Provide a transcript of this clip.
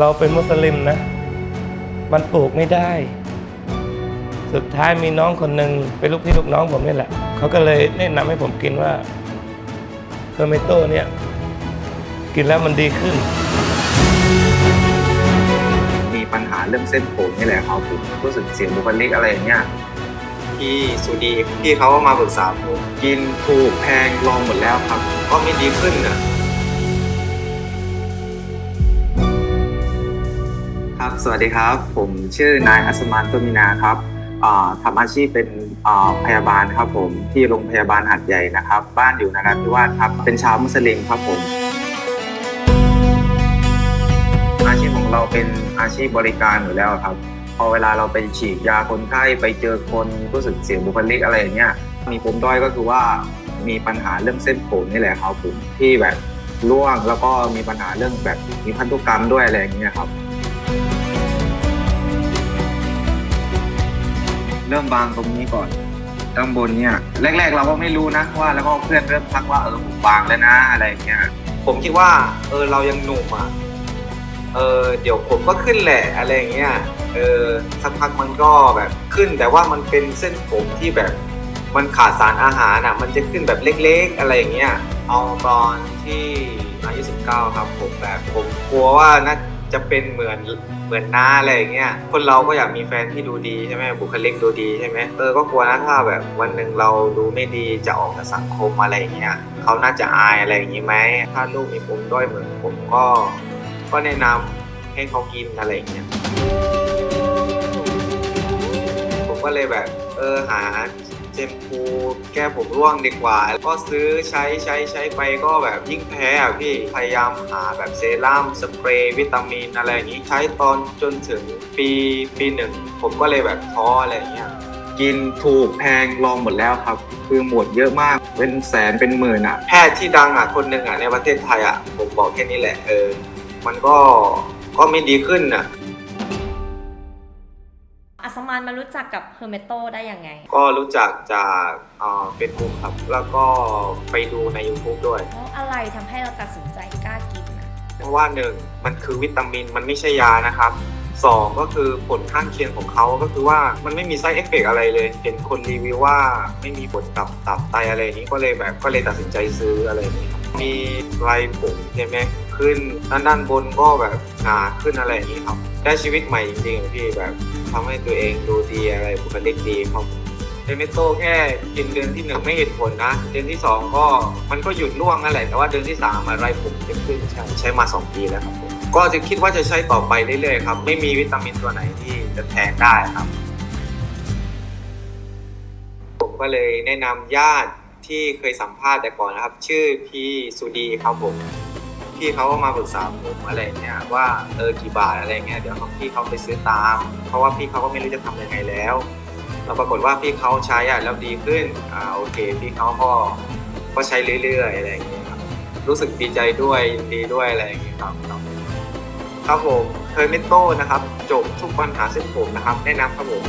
เราเป็นมุสลิมนะ มันปลูกไม่ได้ สุดท้ายมีน้องคนหนึ่งเป็นลูกพี่ลูกน้องผมนี่แหละ เขาก็เลยแนะนำให้ผมกินว่าเทอร์เมโต้เนี่ย กินแล้วมันดีขึ้น มีปัญหาเรื่องเส้นผมนี่แหละครับผมรู้สึกเสียบุคลิกอะไรอย่างเงี้ยพี่สุดีพี่เขาก็มาปรึกษาผมกินถูกแพงลองหมดแล้วครับ ก็ไม่ดีขึ้นอะ ครับ สวัสดีครับ ผมชื่อนายอัศมานตุมินาครับอ่าทำอาชีพเป็นพยาบาลครับผมที่โรงพยาบาลหัดใหญ่นะครับ บ้านอยู่นราธิวาสครับ เป็นชาวมุสลิมครับผม อาชีพของเราเป็นอาชีพบริการอยู่แล้วครับ พอเวลาเราไปฉีดยาคนไข้ไปเจอคนรู้สึกเสียบุคลิกอะไรอย่างเงี้ย มีปมด้อยก็คือว่ามีปัญหาเรื่องเส้นผมนี่แหละครับผมที่แบบร่วงแล้วก็มีปัญหาเรื่องแบบมีพันธุกรรมด้วยอะไรอย่างเงี้ยครับ เริ่มบางตรงนี้ก่อนข้างบนเนี่ย แรก ๆ เราก็ไม่รู้นะว่า แล้วก็เพื่อนเริ่มทักว่าเออผมบางแล้วนะอะไรอย่างเงี้ย ผมคิดว่า เออเรายังหนุ่มอะเออเดี๋ยวผมก็ขึ้นแหละอะไรอย่างเงี้ยเออสักพักมันก็แบบขึ้น แต่ว่ามันเป็นเส้นผมที่แบบมันขาดสารอาหารอะ มันจะขึ้นแบบเล็กๆ อะไรอย่างเงี้ย เอาตอนที่อายุ19 ครับผมแบบผมกลัวว่าน่า จะเป็นเหมือนเหมือนน้าอะไรอย่างเงี้ยคนเราก็อยากมีแฟนที่ดูดีใช่ไหมบุคลิกดูดีใช่ไหมเออก็กลัวนะถ้าแบบวันหนึ่งเราดูไม่ดีจะออกจากสังคมอะไรอย่างเงี้ยเขาน่าจะอายอะไรอย่างงี้ไหมถ้าลูกมีผมด้อยเหมือนผมก็ ก็แนะนำให้เขากินอะไรอย่างเงี้ยผมก็เลยแบบเออหา เจมพูแก้ผมร่วงดีกว่า ก็ซื้อใช้ใช้ใช้ไปก็แบบยิ่งแพ้อะพี่ พยายามหาแบบเซรั่มสเปรย์วิตามินอะไรอย่างนี้ใช้ตอนจนถึงปีปีหนึ่ง ผมก็เลยแบบท้ออะไรอย่างเงี้ยกินถูกแพงลองหมดแล้วครับ คือหมดเยอะมากเป็นแสนเป็นหมื่นอะ แพทย์ที่ดังอะคนหนึ่งอะในประเทศไทยอะผมบอกแค่นี้แหละเออ มันก็ก็ไม่ดีขึ้นอะอัสมานมารู้จักกับเฮอร์เมโตได้ยังไง ก็รู้จักจากเฟซบุ๊กครับ แล้วก็ไปดูใน YouTube ด้วย แล้วอะไรทำให้เราตัดสินใจกล้ากินนะเพราะว่าหนึ่งมันคือวิตามินมันไม่ใช่ยานะครับสองก็คือผลข้างเคียงของเขาก็คือว่ามันไม่มีไซ d ์เอฟเฟกอะไรเลย เห็นคนรีวิวว่าไม่มีผลกับตับไตอะไรอย่างนี้ก็เลยแบบก็เลยตัดสินใจซื้ออะไรอย่างนี้ครับมีไรผมใช่ไหมขึ้นด้านด้านบนก็แบบหนาขึ้นอะไรอย่างนี้ครับ ได้ชีวิตใหม่จริงๆพี่แบบทำให้ตัวเองดูดีอะไรบุคลิกดีครับเดเมโตแค่กินเดือนที่หนึ่งไม่เห็นผลนะ เดือนที่สองก็มันก็หยุดร่วงนั่นแหละแต่ว่าเดือนที่สามอะไรผมจะขึ้นใช้ใช้มาสองปีแล้วครับผมก็จะคิดว่าจะใช้ต่อไปเรื่อยๆครับ ไม่มีวิตามินตัวไหนที่จะแทนได้ครับ ผมก็เลยแนะนำญาติที่เคยสัมภาษณ์แต่ก่อนนะครับ ชื่อพี่สุดีครับผม พี่เขาก็มาปรึกษาผมอะไรเนี่ยว่าเออกี่บาทอะไรเงี้ยเดี๋ยวพี่เขาไปซื้อตาม เพราะว่าพี่เขาก็ไม่รู้จะทำยังไงแล้วเราปรากฏว่าพี่เขาใช้อะแล้วดีขึ้นอ่าโอเค พี่เขาก็ก็ใช้เรื่อยๆอะไรอย่างเงี้ยครับรู้สึกดีใจด้วยดีด้วยอะไรอย่างเงี้ยครับครับผมเทอร์มิโต้นะครับ จบทุกปัญหาเส้นผมนะครับ แนะนำครับผม